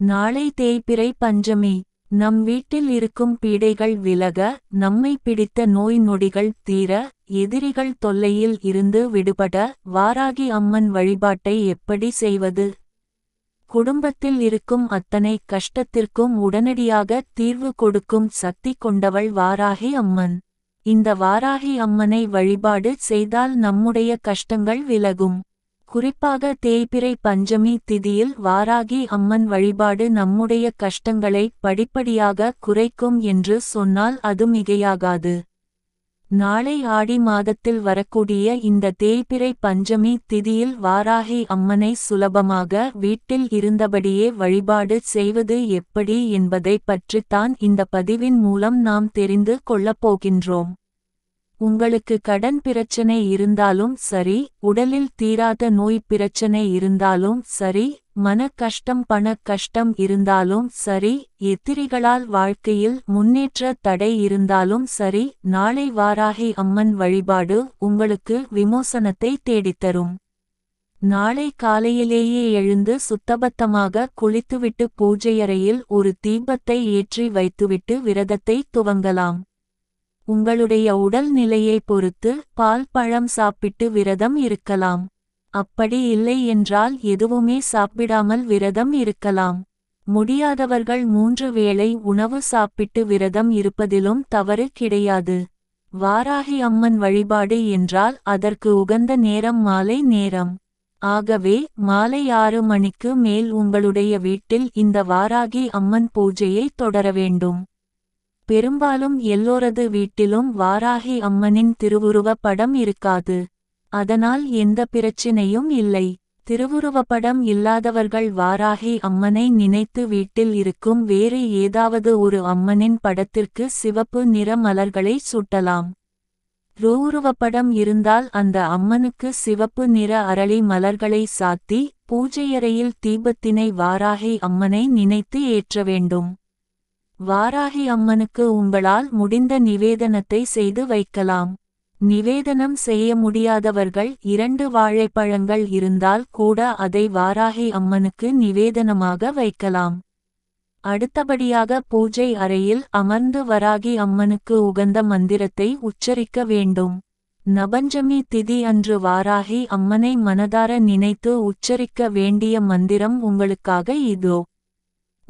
நாளை தேய்பிறை பஞ்சமி. நம் வீட்டில் இருக்கும் பீடைகள் விலக நம்மை பிடித்த நோய் நொடிகள் தீர எதிரிகள் தொல்லையில் இருந்து விடுபட வாராகி அம்மன் வழிபாட்டை எப்படி செய்வது? குடும்பத்தில் இருக்கும் அத்தனை கஷ்டத்திற்கும் உடனடியாக தீர்வு கொடுக்கும் சக்தி கொண்டவள் வாராகி அம்மன். இந்த வாராகி அம்மனை வழிபாடு செய்தால் நம்முடைய கஷ்டங்கள் விலகும். குறிப்பாக தேய்பிறை பஞ்சமி திதியில் வாராகி அம்மன் வழிபாடு நம்முடைய கஷ்டங்களை படிப்படியாக குறைக்கும் என்று சொன்னால் அது மிகையாகாது. நாளை ஆடி மாதத்தில் வரக்கூடிய இந்த தேய்பிறை பஞ்சமி திதியில் வாராகி அம்மனை சுலபமாக வீட்டில் இருந்தபடியே வழிபாடு செய்வது எப்படி என்பதை பற்றித்தான் இந்த பதிவின் மூலம் நாம் தெரிந்து கொள்ளப் போகின்றோம். உங்களுக்கு கடன் பிரச்சனை இருந்தாலும் சரி உடலில் தீராத நோய் பிரச்சனை இருந்தாலும் சரி மன கஷ்டம் பண கஷ்டம் இருந்தாலும் சரி எத்திரிகளால் வாழ்க்கையில் முன்னேற்ற தடை இருந்தாலும் சரி நாளை வாராகி அம்மன் வழிபாடு உங்களுக்கு விமோசனத்தை தேடித்தரும். நாளை காலையிலேயே எழுந்து சுத்தபத்தமாக குளித்துவிட்டு பூஜையறையில் ஒரு தீபத்தை ஏற்றி வைத்துவிட்டு விரதத்தை துவங்கலாம். உங்களுடைய உடல் நிலையை பொறுத்து பால் பழம் சாப்பிட்டு விரதம் இருக்கலாம். அப்படி இல்லை என்றால் எதுவுமே சாப்பிடாமல் விரதம் இருக்கலாம். முடியாதவர்கள் மூன்று வேளை உணவு சாப்பிட்டு விரதம் இருப்பதிலும் தவறு கிடையாது. வாராகி அம்மன் வழிபாடு என்றால் அதற்கு உகந்த நேரம் மாலை நேரம். ஆகவே மாலை ஆறு மணிக்கு மேல் உங்களுடைய வீட்டில் இந்த வாராகி அம்மன் பூஜையை தொடர வேண்டும். பெரும்பாலும் எல்லோரது வீட்டிலும் வாராகி அம்மனின் திருவுருவப் படம் இருக்காது. அதனால் எந்த பிரச்சினையும் இல்லை. திருவுருவப்படம் இல்லாதவர்கள் வாராகி அம்மனை நினைத்து வீட்டில் இருக்கும் வேறு ஏதாவது ஒரு அம்மனின் படத்திற்கு சிவப்பு நிற மலர்களை சூட்டலாம். ருவுருவப்படம் இருந்தால் அந்த அம்மனுக்கு சிவப்பு நிற அரளி மலர்களை சாத்தி பூஜையறையில் தீபத்தினை வாராகி அம்மனை நினைத்து ஏற்ற வேண்டும். வாராகி அம்மனுக்கு உங்களால் முடிந்த நிவேதனத்தை செய்து வைக்கலாம். நிவேதனம் செய்ய முடியாதவர்கள் இரண்டு வாழைப்பழங்கள் இருந்தால் கூட அதை வாராகி அம்மனுக்கு நிவேதனமாக வைக்கலாம். அடுத்தபடியாக பூஜை அறையில் அமர்ந்து வராகி அம்மனுக்கு உகந்த மந்திரத்தை உச்சரிக்க வேண்டும். நபஞ்சமி திதி அன்று வாராகி அம்மனை மனதார நினைத்து உச்சரிக்க வேண்டிய மந்திரம் உங்களுக்காக இதோ.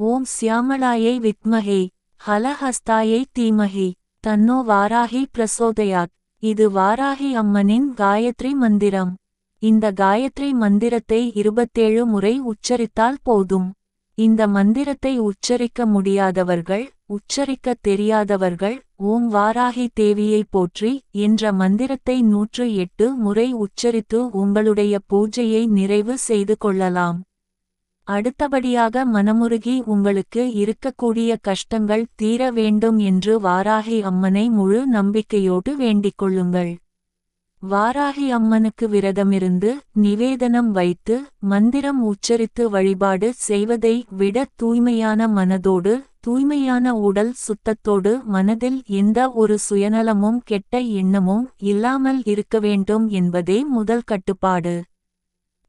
ஓம் சியாமளாயை வித்மகே ஹலஹஸ்தாயை தீமஹி தன்னோ வாராகி பிரசோதயாத். இது வாராகி அம்மனின் காயத்ரி மந்திரம். இந்த காயத்ரி மந்திரத்தை இருபத்தேழு முறை உச்சரித்தால் போதும். இந்த மந்திரத்தை உச்சரிக்க முடியாதவர்கள் உச்சரிக்க தெரியாதவர்கள் ஓம் வாராகி தேவியை போற்றி என்ற மந்திரத்தை நூற்று எட்டு முறை உச்சரித்து உங்களுடைய பூஜையை நிறைவு செய்து கொள்ளலாம். அடுத்தபடியாக மனமுருகி உங்களுக்கு இருக்கக்கூடிய கஷ்டங்கள் தீர வேண்டும் என்று வாராகி அம்மனை முழு நம்பிக்கையோடு வேண்டிக் கொள்ளுங்கள். வாராகி அம்மனுக்கு விரதமிருந்து நிவேதனம் வைத்து மந்திரம் உச்சரித்து வழிபாடு செய்வதை விட தூய்மையான மனதோடு தூய்மையான உடல் சுத்தத்தோடு மனதில் எந்த ஒரு சுயநலமும் கெட்ட எண்ணமும் இல்லாமல் இருக்க வேண்டும் என்பதே முதல் கட்டுப்பாடு.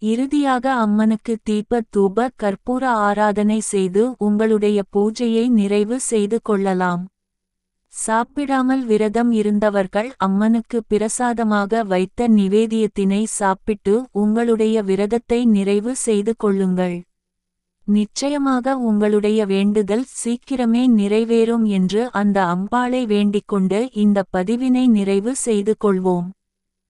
இறுதியாக அம்மனுக்கு தீப தூப கற்பூர ஆராதனை செய்து உங்களுடைய பூஜையை நிறைவு செய்து கொள்ளலாம். சாப்பிடாமல் விரதம் இருந்தவர்கள் அம்மனுக்கு பிரசாதமாக வைத்த நிவேதியத்தினை சாப்பிட்டு உங்களுடைய விரதத்தை நிறைவு செய்து கொள்ளுங்கள். நிச்சயமாக உங்களுடைய வேண்டுதல் சீக்கிரமே நிறைவேறும் என்று அந்த அம்பாளை வேண்டிக்கொண்டு இந்த பதிவினை நிறைவு செய்து கொள்வோம்.